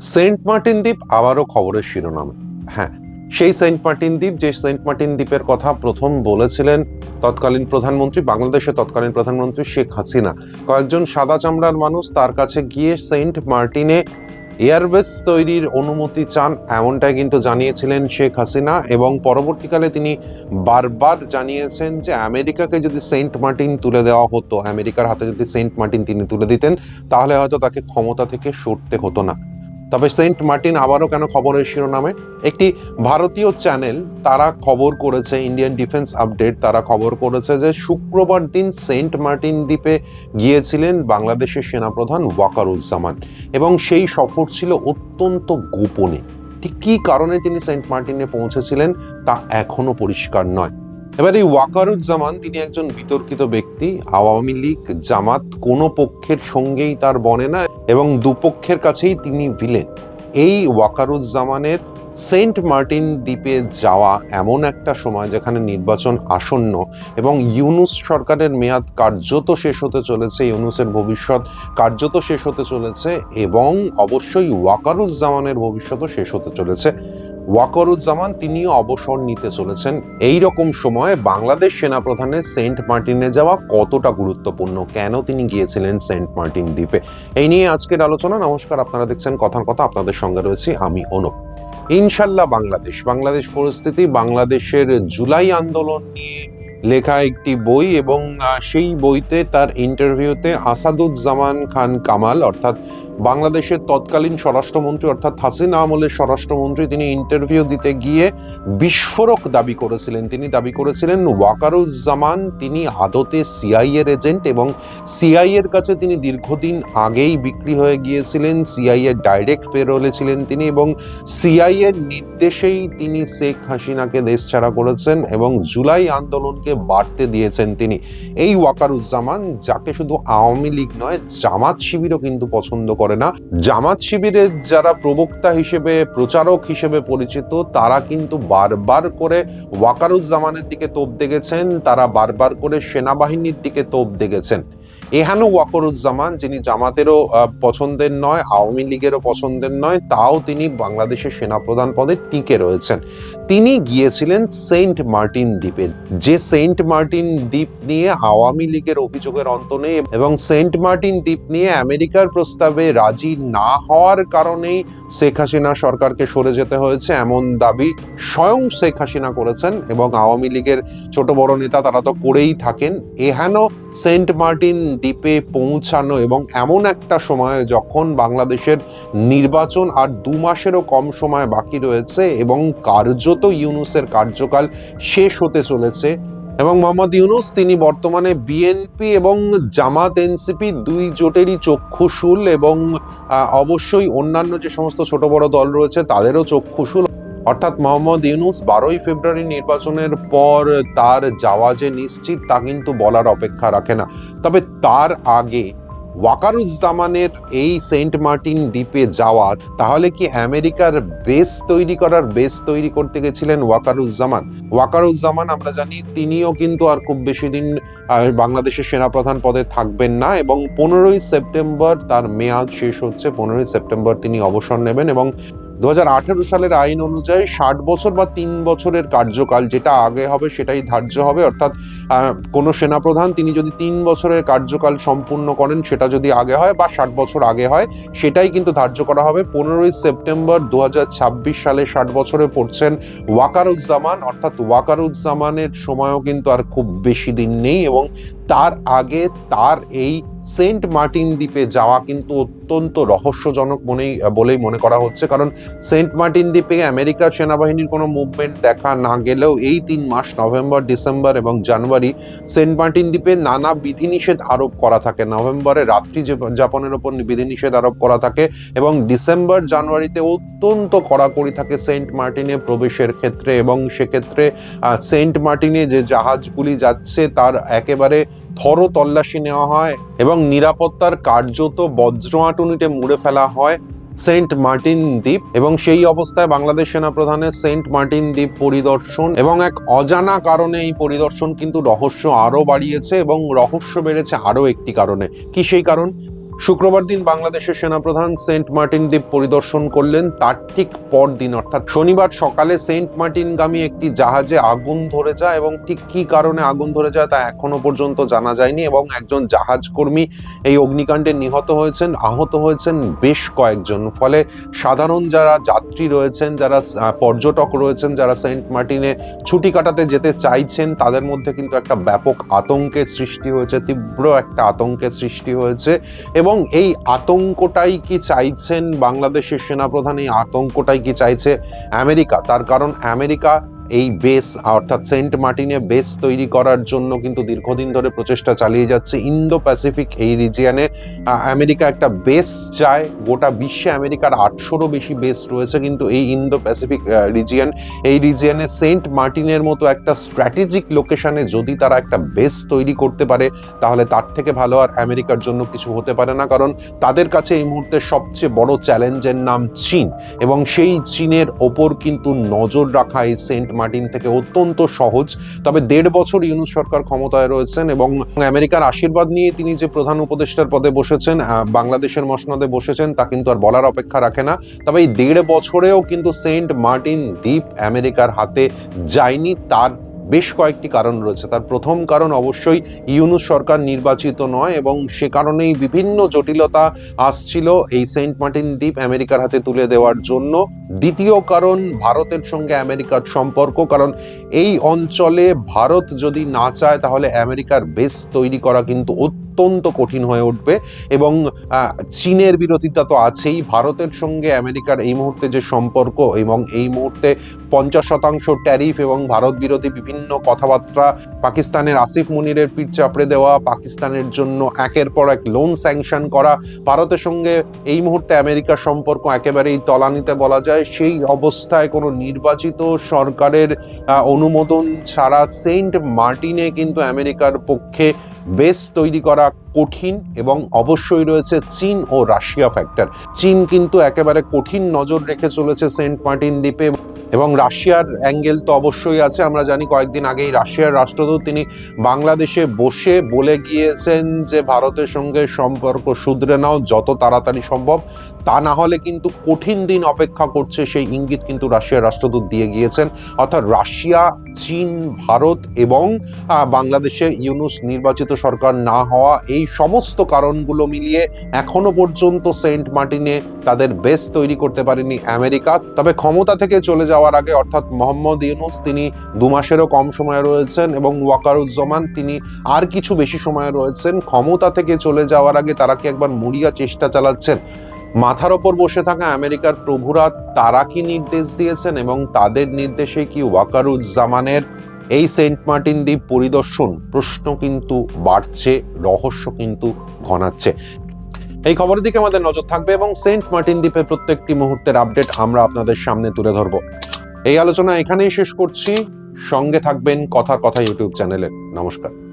Saint Martin দ্বীপ আবারও খবরের শিরোনামে। হ্যাঁ সেই সেন্ট মার্টিন দ্বীপ যে সেন্ট মার্টিন দ্বীপের কথা প্রথম বলেছিলেন তৎকালীন প্রধানমন্ত্রী, বাংলাদেশের তৎকালীন প্রধানমন্ত্রী শেখ হাসিনা। কয়েকজন সাদা চামড়ার মানুষ তার কাছে গিয়ে সেন্ট মার্টিনে এয়ারবেস তৈরির অনুমতি চান এমনটাই কিন্তু জানিয়েছিলেন শেখ হাসিনা এবং পরবর্তীকালে তিনি বারবার জানিয়েছেন যে আমেরিকাকে যদি সেন্ট মার্টিন তুলে দেওয়া হতো, আমেরিকার হাতে যদি সেন্ট মার্টিন তিনি তুলে দিতেন, তাহলে হয়তো তাকে ক্ষমতা থেকে সরতে হতো না। তবে সেন্ট মার্টিন আবারও কেন খবরের শিরোনামে? একটি ভারতীয় চ্যানেল, তারা খবর করেছে, ইন্ডিয়ান ডিফেন্স আপডেট, তারা খবর করেছে যে শুক্রবার দিন সেন্ট মার্টিন দ্বীপে গিয়েছিলেন বাংলাদেশের সেনাপ্রধান ওয়াকারুজ্জামান। এবং সেই সফর ছিল অত্যন্ত গোপনে। ঠিক কী কারণে তিনি সেন্ট মার্টিনে পৌঁছেছিলেন, তা এখনও পরিষ্কার নয়। এবার এই ওয়াকারুজ্জামান, তিনি একজন বিতর্কিত ব্যক্তি, আওয়ামী লীগ, জামাত, কোনো পক্ষের সঙ্গেই তার বনে না এবং দুপক্ষের কাছেই তিনি ভিলেন। এই ওয়াকারুজ্জামানের সেন্ট মার্টিন দ্বীপে যাওয়া এমন একটা সময় যেখানে নির্বাচন আসন্ন এবং ইউনুস সরকারের মেয়াদ কার্যত শেষ হতে চলেছে, ইউনুসের ভবিষ্যৎ কার্যত শেষ হতে চলেছে এবং অবশ্যই ওয়াকারুজ্জামানের ভবিষ্যৎও শেষ হতে চলেছে। ওয়াকরুজ্জামান তিনিও অবসর নিতে চলেছেন। এই রকম সময়ে বাংলাদেশ সেনাপ্রধানের সেন্ট মার্টিনে যাওয়া কতটা গুরুত্বপূর্ণ? কেন তিনি গিয়েছিলেন সেন্ট মার্টিন দ্বীপে? এই নিয়ে আজকের আলোচনা। নমস্কার, আপনারা দেখছেন কথার কথা। আপনাদের সঙ্গে রয়েছি আমি অনুপ। ইনশাল্লাহ বাংলাদেশ বাংলাদেশ পরিস্থিতি, বাংলাদেশের জুলাই আন্দোলন নিয়ে লেখা একটি বই এবং সেই বইতে তার ইন্টারভিউতে আসাদুজ্জামান খান কামাল, অর্থাৎ বাংলাদেশের তৎকালীন স্বরাষ্ট্রমন্ত্রী অর্থাৎ হাসিনা আমলের স্বরাষ্ট্রমন্ত্রী তিনি ইন্টারভিউ দিতে গিয়ে বিস্ফোরক দাবি করেছিলেন। তিনি দাবি করেছিলেন, ওয়াকারুজ্জামান তিনি আদতে সিআই এর এজেন্ট এবং সিআই এর কাছে তিনি দীর্ঘদিন আগেই বিক্রি হয়ে গিয়েছিলেন। সিআই এর ডাইরেক্ট পেরোলে ছিলেন তিনি এবং সিআই এর নির্দেশেই তিনি শেখ হাসিনাকে দেশ ছাড়া করেছেন এবং জুলাই আন্দোলনকে বাড়তে দিয়েছেন তিনি। এই ওয়াকারুজ্জামান, যাকে শুধু আওয়ামী লীগ নয়, জামাত শিবিরও কিন্তু পছন্দ করে না। জামাত শিবিরের যারা প্রবক্তা হিসেবে, প্রচারক হিসেবে পরিচিত, তারা কিন্তু বারবার করে ওয়াকারুজ্জামানের দিকে তোপ দেখেছেন তারা বারবার করে সেনাবাহিনীর দিকে তোপ দেখেছেন এহানো ওয়াকরুজ্জামান, যিনি জামাতেরও পছন্দের নয়, আওয়ামী লীগেরও পছন্দের নয়, তাও তিনি বাংলাদেশের সেনাপ্রধান পদে টিকে রয়েছেন। তিনি গিয়েছিলেন সেন্ট মার্টিন দ্বীপে। যে সেন্ট মার্টিন দ্বীপ নিয়ে আওয়ামী লীগের অভিযোগের অন্ত নেই এবং সেন্ট মার্টিন দ্বীপ নিয়ে আমেরিকার প্রস্তাবে রাজি না হওয়ার কারণেই শেখ হাসিনা সরকারকে সরে যেতে হয়েছে এমন দাবি স্বয়ং শেখ হাসিনা করেছেন এবং আওয়ামী লীগের ছোট বড় নেতা তারা তো করেই থাকেন। এহেন সেন্ট মার্টিন দ্বীপে পৌঁছানো এবং এমন একটা সময় যখন বাংলাদেশের নির্বাচন আর দু মাসেরও কম সময় বাকি রয়েছে এবং কার্যত ইউনুসের কার্যকাল শেষ হতে চলেছে এবং মোহাম্মদ ইউনুস, তিনি বর্তমানে বিএনপি এবং জামাত এনসিপি দুই জোটেরই চক্ষুশূল এবং অবশ্যই অন্যান্য যে সমস্ত ছোট বড় দল রয়েছে, তাদেরও চক্ষুশূল। অর্থাৎ মোহাম্মদ ইউনুস বারোই ফেব্রুয়ারি নির্বাচনের পর তার যাওয়া যে নিশ্চিত, তা কিন্তু বলার অপেক্ষা রাখে না। তবে তার আগে ওয়াকারুজ্জামানের এই সেন্ট মার্টিন দ্বীপে যাওয়া, তাহলে কি আমেরিকার বেস তৈরি করার বেস তৈরি করতে গেছিলেন ওয়াকারুজ্জামান? ওয়াকারুজ্জামান, আমরা জানি, তিনিও কিন্তু আর খুব বেশি দিন বাংলাদেশের সেনাপ্রধান পদে থাকবেন না এবং পনেরোই সেপ্টেম্বর তার মেয়াদ শেষ হচ্ছে। পনেরোই সেপ্টেম্বর তিনি অবসর নেবেন এবং দু হাজার আঠেরো সালের আইন অনুযায়ী ষাট বছর বা তিন বছরের কার্যকাল যেটা আগে হবে সেটাই ধার্য হবে, অর্থাৎ কোনো সেনাপ্রধান তিনি যদি তিন বছরের কার্যকাল সম্পূর্ণ করেন সেটা যদি আগে হয় বা ষাট বছর আগে হয়, সেটাই কিন্তু ধার্য করা হবে। পনেরোই সেপ্টেম্বর দু হাজার ছাব্বিশ সালে ষাট বছরে পড়ছেন ওয়াকারুজ্জামান, অর্থাৎ ওয়াকারুজ্জামানের সময়ও কিন্তু আর খুব বেশি দিন নেই এবং তার আগে তার এই সেন্ট মার্টিন দ্বীপে যাওয়া কিন্তু অত্যন্ত রহস্যজনক মনেই বলেই মনে করা হচ্ছে। কারণ সেন্ট মার্টিন দ্বীপে আমেরিকার সেনাবাহিনীর কোনো মুভমেন্ট দেখা না গেলেও এই তিন মাস, নভেম্বর, ডিসেম্বর এবং জানুয়ারি, সেন্ট মার্টিন দ্বীপে নানা বিধিনিষেধ আরোপ করা থাকে। নভেম্বরে রাত্রি যাপনের ওপর বিধিনিষেধ আরোপ করা থাকে এবং ডিসেম্বর, জানুয়ারিতে অত্যন্ত কড়াকড়ি থাকে সেন্ট মার্টিনে প্রবেশের ক্ষেত্রে এবং সেক্ষেত্রে সেন্ট মার্টিনে যে জাহাজগুলি যাচ্ছে তার একেবারে থর তল্লাশি নেওয়া হয় এবং নিরাপত্তার কার্যত বজ্রআটুনিতে মুড়ে ফেলা হয় সেন্ট মার্টিন দ্বীপ এবং সেই অবস্থায় বাংলাদেশ সেনাপ্রধানের সেন্ট মার্টিন দ্বীপ পরিদর্শন এবং এক অজানা কারণে এই পরিদর্শন কিন্তু রহস্য আরও বাড়িয়েছে এবং রহস্য বেড়েছে আরও একটি কারণে। কি সেই কারণ? শুক্রবার দিন বাংলাদেশের সেনাপ্রধান সেন্ট মার্টিন দ্বীপ পরিদর্শন করলেন তার ঠিক পরদিন, অর্থাৎ শনিবার সকালে সেন্ট মার্টিনগামী একটি জাহাজে আগুন ধরে যায় এবং ঠিক কী কারণে আগুন ধরে যায় তা এখনও পর্যন্ত জানা যায়নি এবং একজন জাহাজ কর্মী এই অগ্নিকাণ্ডে নিহত হয়েছেন, আহত হয়েছেন বেশ কয়েকজন। ফলে সাধারণ যারা যাত্রী রয়েছেন, যারা পর্যটক রয়েছেন, যারা সেন্ট মার্টিনে ছুটি কাটাতে যেতে চাইছেন, তাদের মধ্যে কিন্তু একটা ব্যাপক আতঙ্কের সৃষ্টি হয়েছে, তীব্র একটা আতঙ্কের সৃষ্টি হয়েছে এবং এই আতঙ্কটাই কি চাইছেন বাংলাদেশের সেনাপ্রধান? এই আতঙ্কটাই কি চাইছে আমেরিকা? তার কারণ আমেরিকা এই বেস, অর্থাৎ সেন্ট মার্টিনে বেস তৈরি করার জন্য কিন্তু দীর্ঘদিন ধরে প্রচেষ্টা চালিয়ে যাচ্ছে ইন্দো প্যাসিফিক এই রিজিয়ানে। আমেরিকা একটা বেস চায়, গোটা বিশ্বে আমেরিকার আটশোরও বেশি বেস রয়েছে কিন্তু এই ইন্দো প্যাসিফিক রিজিয়ন। এই রিজিয়ানে সেন্ট মার্টিনের মতো একটা স্ট্র্যাটেজিক লোকেশনে যদি তারা একটা বেস তৈরি করতে পারে, তাহলে তার থেকে ভালো আর আমেরিকার জন্য কিছু হতে পারে না, কারণ তাদের কাছে এই মুহূর্তে সবচেয়ে বড় চ্যালেঞ্জের নাম চীন। এবং সেই চীনের ওপর কিন্তু নজর রাখা এই সেন্ট মার্টিন থেকে অত্যন্ত সহজ। তবে দেড় বছর ইউনুস সরকার ক্ষমতায় রয়েছেন এবং আমেরিকার আশীর্বাদ নিয়ে তিনি যে প্রধান উপদেষ্টার পদে বসেছেন বাংলাদেশের মসনদে বসেছেন, তা কিন্তু আর বলার অপেক্ষা রাখে না। তবে এই দেড় বছরেও কিন্তু সেন্ট মার্টিন দ্বীপ আমেরিকার হাতে যায়নি, তার বেশ কয়েকটি কারণ রয়েছে। তার প্রথম কারণ অবশ্যই ইউনুস সরকার নির্বাচিত নয় এবং সে কারণেই বিভিন্ন জটিলতা আসছিল এই সেন্ট মার্টিন দ্বীপ আমেরিকার হাতে তুলে দেওয়ার জন্য। দ্বিতীয় কারণ, ভারতের সঙ্গে আমেরিকার সম্পর্ক, কারণ এই অঞ্চলে ভারত যদি না চায় তাহলে আমেরিকার বেস তৈরি করা কিন্তু অত্যন্ত কঠিন হয়ে উঠবে এবং চীনের বিরোধিতা তো আছেই। ভারতের সঙ্গে আমেরিকার এই মুহূর্তে যে সম্পর্ক এবং এই মুহূর্তে পঞ্চাশ শতাংশ ট্যারিফ এবং ভারত বিরোধী বিভিন্ন কথাবার্তা, পাকিস্তানের আসিফ মুনিরের পিঠ চাপড়ে দেওয়া, পাকিস্তানের জন্য একের পর এক লোন স্যাংশন করা, ভারতের সঙ্গে এই মুহূর্তে আমেরিকার সম্পর্ক একেবারেই তলানিতে বলা যায়। সেই অবস্থায় কোনো নির্বাচিত সরকারের অনুমোদন ছাড়া সেন্ট মার্টিনে কিন্তু আমেরিকার পক্ষে বেস তৈরি করা কঠিন এবং অবশ্যই রয়েছে চীন ও রাশিয়া ফ্যাক্টর চীন কিন্তু একেবারে কঠিন নজর রেখে চলেছে সেন্ট মার্টিন দ্বীপে। এবং রাশিয়ার অ্যাঙ্গেল তো অবশ্যই আছে। আমরা জানি কয়েকদিন আগেই রাশিয়ার রাষ্ট্রদূত তিনি বাংলাদেশে বসে বলে গিয়েছেন যে ভারতের সঙ্গে সম্পর্ক শুধরে নাও, যত তাড়াতাড়ি সম্ভব। তা না হলে কিন্তু কঠিন দিন অপেক্ষা করছে সেই ইঙ্গিত কিন্তু রাশিয়ার রাষ্ট্রদূত দিয়ে গিয়েছেন। অর্থাৎ রাশিয়া, চীন, ভারত এবং বাংলাদেশে ইউনুস নির্বাচিত সরকার না হওয়া এই সমস্ত কারণগুলো মিলিয়ে এখনও পর্যন্ত সেন্ট মার্টিনে তাদের বেস তৈরি করতে পারেনি আমেরিকা। তবে ক্ষমতা থেকে চলে যাওয়ার আগে, অর্থাৎ মোহাম্মদ ইউনুস, তিনি দু মাসেরও কম সময় রয়েছেন এবং ওয়াকারুজ্জামান, তিনি আর কিছু বেশি সময় রয়েছেন। ক্ষমতা থেকে চলে যাওয়ার আগে তারা কি একবার মুড়িয়া চেষ্টা চালাচ্ছেন? মাথার ওপর বসে থাকা আমেরিকার প্রভুরা তারা কি নির্দেশ দিয়েছেন এবং তাদের নির্দেশে কি ওয়াকারুজ্জামানের এই সেন্ট মার্টিন দ্বীপ পরিদর্শন? প্রশ্ন কিন্তু বাড়ছে, রহস্য কিন্তু ঘনাচ্ছে। এই খবরের দিকে আমাদের নজর থাকবে এবং সেন্ট মার্টিন দ্বীপে প্রত্যেকটি মুহূর্তের আপডেট আমরা আপনাদের সামনে তুলে ধরব। এই আলোচনা এখানেই শেষ করছি। সঙ্গে থাকবেন কথার কথা ইউটিউব চ্যানেলে নমস্কার।